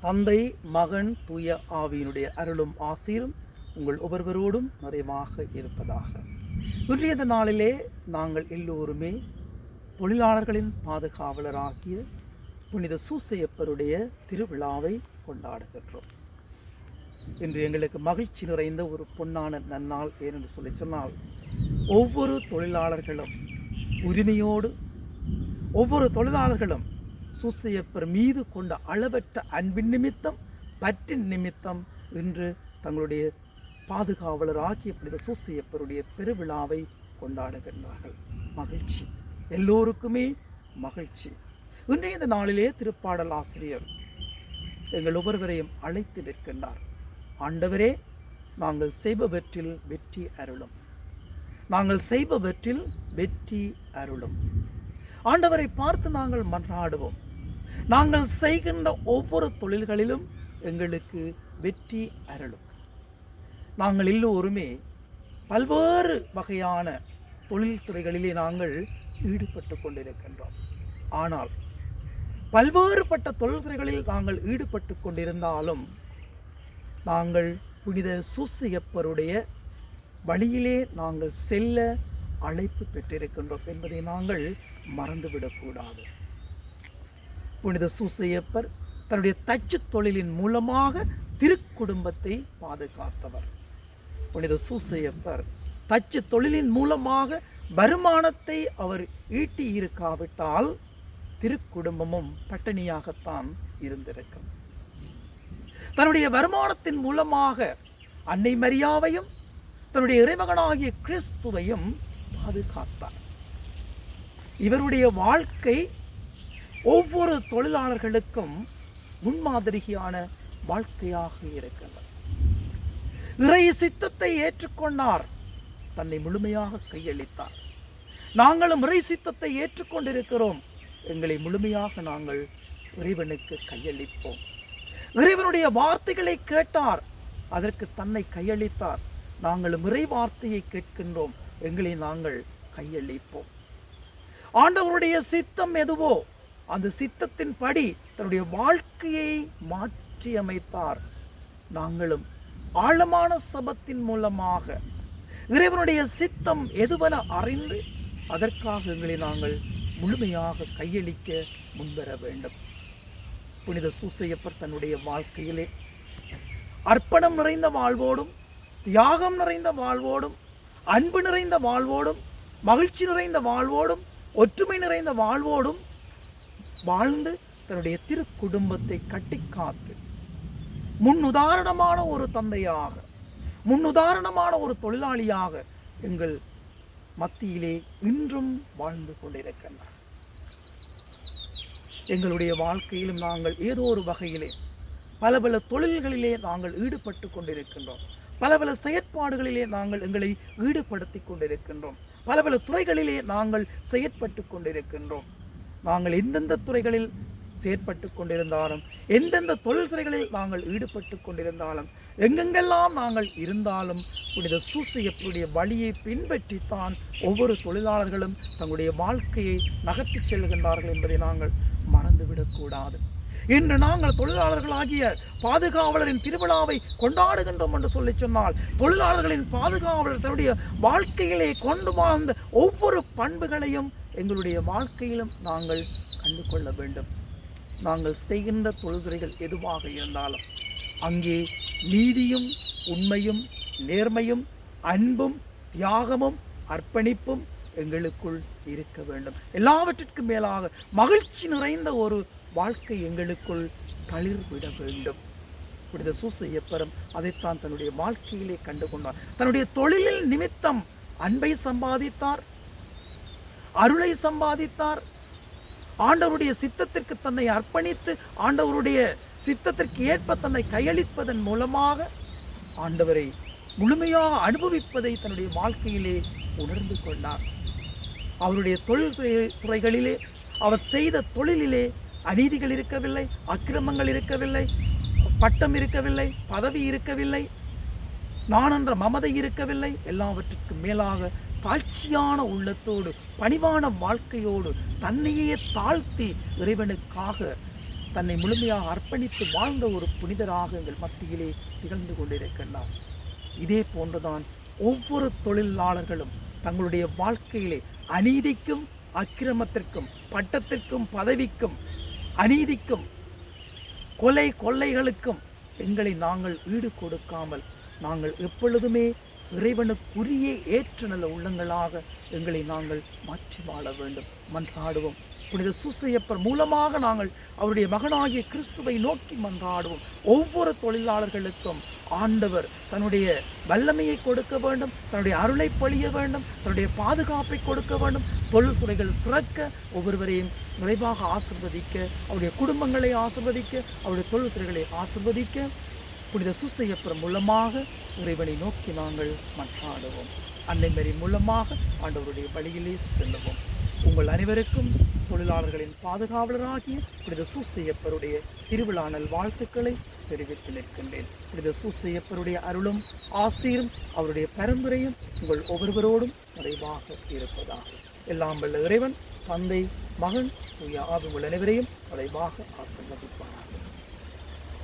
தந்தை மகன் தூய ஆவியினுடைய அருளும் ஆசீரும் உங்கள் ஒவ்வொருவரோடும் நிறைவாக இருப்பதாக. இன்றைய நாளிலே நாங்கள் எல்லோருமே தொழிலாளர்களின் பாதுகாவலராகிய புனித சூசையப்பருடைய திருவிழாவை கொண்டாடுகின்றோம். இன்று எங்களுக்கு மகிழ்ச்சி நிறைந்த ஒரு பொன்னான நன்னாள் ஏனென்று சொல்லி சொன்னால் ஒவ்வொரு தொழிலாளர்களும் உரிமையோடு ஒவ்வொரு தொழிலாளர்களும் சூசையப்பர் மீது கொண்ட அளவற்ற அன்பின் நிமித்தம் பற்றின் நிமித்தம் இன்று தங்களுடைய பாதுகாவலர் ஆகிய புனித சூசையப்பருடைய பெருவிழாவை கொண்டாடுகின்றார்கள். மகிழ்ச்சி. எல்லோருக்குமே மகிழ்ச்சி. இன்றைய இந்த நாளிலே திருப்பாடல் ஆசிரியர் எங்கள் ஒவ்வொருவரையும் அழைத்து நிற்கின்றார். ஆண்டவரே நாங்கள் செய்பவற்றில் வெற்றி அருளும். நாங்கள் செய்பவற்றில் வெற்றி அருளும். ஆண்டவரை பார்த்து நாங்கள் மன்றாடுவோம். நாங்கள் செய்கின்ற ஒவ்வொரு தொழில்களிலும் எங்களுக்கு வெற்றி அருளும். நாங்கள் எல்லோருமே பல்வேறு வகையான தொழில் துறைகளிலே நாங்கள் ஈடுபட்டு கொண்டிருக்கின்றோம். ஆனால் பல்வேறுபட்ட தொழில்துறைகளில் நாங்கள் ஈடுபட்டு கொண்டிருந்தாலும் நாங்கள் புனித சூசியப்பருடைய வழியிலே நாங்கள் செல்ல அழைப்பு பெற்றிருக்கின்றோம் என்பதை நாங்கள் மறந்துவிடக்கூடாது புனித சூசையப்பர் தன்னுடைய தச்சு தொழிலின் மூலமாக திருக்குடும்பத்தை பாதுகாத்தவர். புனித சூசையப்பர் தச்சு தொழிலின் மூலமாக வருமானத்தை அவர் ஈட்டி இருக்காவிட்டால் திருக்குடும்பமும் பட்டினியாகத்தான் இருந்திருக்கும். தன்னுடைய வருமானத்தின் மூலமாக அன்னை மரியாவையும் தன்னுடைய இறைமகனாகிய கிறிஸ்துவையும் பாதுகாத்தார். இவருடைய வாழ்க்கை ஒவ்வொரு தொழிலாளர்களுக்கும் முன்மாதிரியான வாழ்க்கையாக இருக்கின்றது. இறை சித்தத்தை ஏற்றுக்கொண்டார். தன்னை முழுமையாக கையளித்தார். நாங்களும் இறை சித்தத்தை ஏற்றுக்கொண்டிருக்கிறோம். எங்களை முழுமையாக நாங்கள் இறைவனுக்கு கையளிப்போம். இறைவனுடைய வார்த்தைகளை கேட்டார். அதற்கு தன்னை கையளித்தார். நாங்களும் இறை வார்த்தையை கேட்கின்றோம். எங்களை நாங்கள் கையளிப்போம். ஆண்டவருடைய சித்தம் எதுவோ அந்த சித்தத்தின் படி தன்னுடைய வாழ்க்கையை மாற்றி அமைத்தார் நாங்களும் ஆழமான சபத்தின் மூலமாக இறைவனுடைய சித்தம் எதுவென அறிந்து அதற்காக எங்களை நாங்கள் முழுமையாக கையளிக்க முன்வர வேண்டும். புனித சூசையப்பர் தன்னுடைய வாழ்க்கையிலே அர்ப்பணம் நிறைந்த வாழ்வோடும் தியாகம் நிறைந்த வாழ்வோடும் அன்பு நிறைந்த வாழ்வோடும் மகிழ்ச்சி நிறைந்த வாழ்வோடும் ஒற்றுமை நிறைந்த வாழ்வோடும் வாழ்ந்து தன்னுடைய திரு குடும்பத்தை கட்டி காத்து முன்னுதாரணமான ஒரு தந்தையாக முன்னுதாரணமான ஒரு தொழிலாளியாக எங்கள் மத்தியிலே இன்றும் வாழ்ந்து கொண்டிருக்கின்றார். எங்களுடைய வாழ்க்கையிலும் நாங்கள் ஏதோ ஒரு வகையிலே பல பல தொழில்களிலே நாங்கள் ஈடுபட்டு கொண்டிருக்கின்றோம். பல பல செயற்பாடுகளிலே நாங்கள் எங்களை ஈடுபடுத்தி கொண்டிருக்கின்றோம். பல பல துறைகளிலே நாங்கள் செயற்பட்டு கொண்டிருக்கின்றோம். நாங்கள் எந்தெந்த துறைகளில் செயற்பட்டு கொண்டிருந்தாலும் எந்தெந்த தொழில் துறைகளில் நாங்கள் ஈடுபட்டு கொண்டிருந்தாலும் எங்கெங்கெல்லாம் நாங்கள் இருந்தாலும் புனித சூசியப்புடைய வழியை பின்பற்றித்தான் ஒவ்வொரு தொழிலாளர்களும் தங்களுடைய வாழ்க்கையை நகர்த்திச் செல்கின்றார்கள் என்பதை நாங்கள் மறந்துவிடக்கூடாது. இன்று நாங்கள் தொழிலாளர்களாகிய பாதுகாவலரின் திருவிழாவை கொண்டாடுகின்றோம் என்று சொல்லி சொன்னால் தொழிலாளர்களின் பாதுகாவலர் தன்னுடைய வாழ்க்கையிலே கொண்டு வாழ்ந்த ஒவ்வொரு பண்புகளையும் எங்களுடைய வாழ்க்கையிலும் நாங்கள் கண்டு கொள்ள வேண்டும். நாங்கள் செய்கின்ற தொழில்துறைகள் எதுவாக இருந்தாலும் அங்கே நீதியும் உண்மையும் நேர்மையும் அன்பும் தியாகமும் அர்ப்பணிப்பும் எங்களுக்குள் இருக்க வேண்டும். எல்லாவற்றிற்கும் மேலாக மகிழ்ச்சி நிறைந்த ஒரு வாழ்க்கை எங்களுக்குள் தளிர்விட வேண்டும். புனித சூசையப்பரம் அதைத்தான் தன்னுடைய வாழ்க்கையிலே கண்டுகொண்டார். தன்னுடைய தொழிலில் நிமித்தம் அன்பை சம்பாதித்தார் அருளை சம்பாதித்தார். ஆண்டவருடைய சித்தத்திற்கு தன்னை அர்ப்பணித்து ஆண்டவருடைய சித்தத்திற்கு ஏற்ப தன்னை கையளிப்பதன் மூலமாக ஆண்டவரை முழுமையாக அனுபவிப்பதை தன்னுடைய வாழ்க்கையிலே உணர்ந்து கொண்டார். அவருடைய தொழில் துறை- துறைகளிலே அவர் செய்த தொழிலிலே அநீதிகள் இருக்கவில்லை அக்கிரமங்கள் இருக்கவில்லை பட்டம் இருக்கவில்லை பதவி இருக்கவில்லை நான் என்ற மமதை இருக்கவில்லை. எல்லாவற்றுக்கும் மேலாக தாழ்ச்சியான உள்ளத்தோடு பணிவான வாழ்க்கையோடு தன்னையே தாழ்த்தி இறைவனுக்காக தன்னை முழுமையாக அர்ப்பணித்து வாழ்ந்த ஒரு புனிதராக எங்கள் மத்தியிலே திகழ்ந்து கொண்டிருக்கின்றார். இதே போன்றுதான் ஒவ்வொரு தொழிலாளர்களும் தங்களுடைய வாழ்க்கையிலே அநீதிக்கும் அக்கிரமத்திற்கும் பட்டத்திற்கும் பதவிக்கும் அநீதிக்கும் கொலை கொள்ளைகளுக்கும் எங்களை நாங்கள் ஈடு கொடுக்காமல் நாங்கள் எப்பொழுதுமே இறைவனுக்குரிய ஏற்ற நல்ல உள்ளங்களாக எங்களை நாங்கள் மாற்றி வாழ வேண்டும். மன்றாடுவோம். புனித சுசையப்பர் மூலமாக நாங்கள் அவருடைய மகனாகிய கிறிஸ்துவை நோக்கி மன்றாடுவோம். ஒவ்வொரு தொழிலாளர்களுக்கும் ஆண்டவர் தன்னுடைய வல்லமையை கொடுக்க வேண்டும் தன்னுடைய அருளை பொழிய வேண்டும் தன்னுடைய பாதுகாப்பை கொடுக்க வேண்டும். தொழில்துறைகள் சிறக்க ஒவ்வொருவரையும் நிறைவாக ஆசிர்வதிக்க அவருடைய குடும்பங்களை ஆசிர்வதிக்க அவருடைய தொழில்துறைகளை ஆசிர்வதிக்க புனித சுசையப்புறம் மூலமாக இறைவனை நோக்கி நாங்கள் மன்றாடுவோம். அன்னைமரி மூலமாக ஆண்டவருடைய வழியிலே செல்லுவோம். உங்கள் அனைவருக்கும் தொழிலாளர்களின் பாதுகாவலராகிய புனித சூசையப்பருடைய திருவிழானல் வாழ்த்துக்களை தெரிவித்து நிற்கின்றேன் புனித சூசையப்பருடைய அருளும் ஆசீரும் அவருடைய பரிந்துரையும் உங்கள் ஒவ்வொருவரோடும் நிறைவாக இருப்பதாக. எல்லாம் வல்ல இறைவன் தந்தை மகன் தூய ஆவி உள்ள அனைவரையும் நிறைவாக ஆசீர்வதிப்பார்கள்